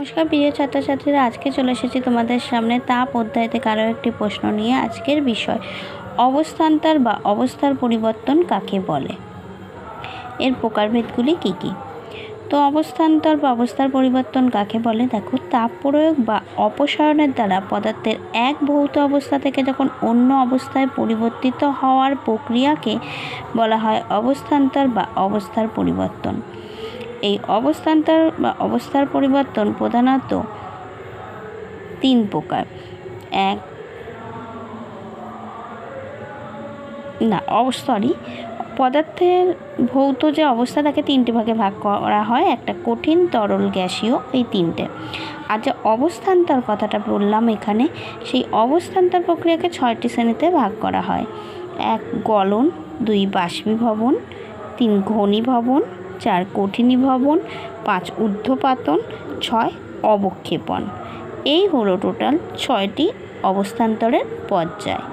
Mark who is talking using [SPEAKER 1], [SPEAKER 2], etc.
[SPEAKER 1] নমস্কার, প্রিয় ছাত্রছাত্রীরা। আজকে চলে এসেছি তোমাদের সামনে তাপ অধ্যায়তে আরও একটি প্রশ্ন নিয়ে আজকের বিষয়। অবস্থান্তর বা অবস্থার পরিবর্তন কাকে বলে? এর প্রকারভেদগুলি কী কী? তো অবস্থান্তর বা অবস্থার পরিবর্তন কাকে বলে? দেখো, তাপ প্রয়োগ বা অপসারণের দ্বারা পদার্থের এক ভৌত অবস্থা থেকে যখন অন্য অবস্থায় পরিবর্তিত হওয়ার প্রক্রিয়াকে বলা হয় অবস্থান্তর বা অবস্থার পরিবর্তন। এই অবস্থান্তর বা অবস্থার পরিবর্তন প্রধানত তিন প্রকার। এক, না সরি পদার্থের ভৌত যে অবস্থা তাকে তিনটি ভাগে ভাগ করা হয়, একটা কঠিন, তরল, গ্যাসীয়, এই তিনটে। আর যে অবস্থান্তর কথাটা বললাম এখানে, সেই অবস্থান্তর প্রক্রিয়াকে ছয়টি শ্রেণীতে ভাগ করা হয়। এক, গলন, দুই, বাষ্পীভবন, তিন, ঘনীভবন চার কঠিনীভবন পাঁচ ঊর্ধ্বপাতন ছয় অবক্ষেপণ। এই হলো টোটাল ছয়টি অবস্থান্তরের পর্যায়।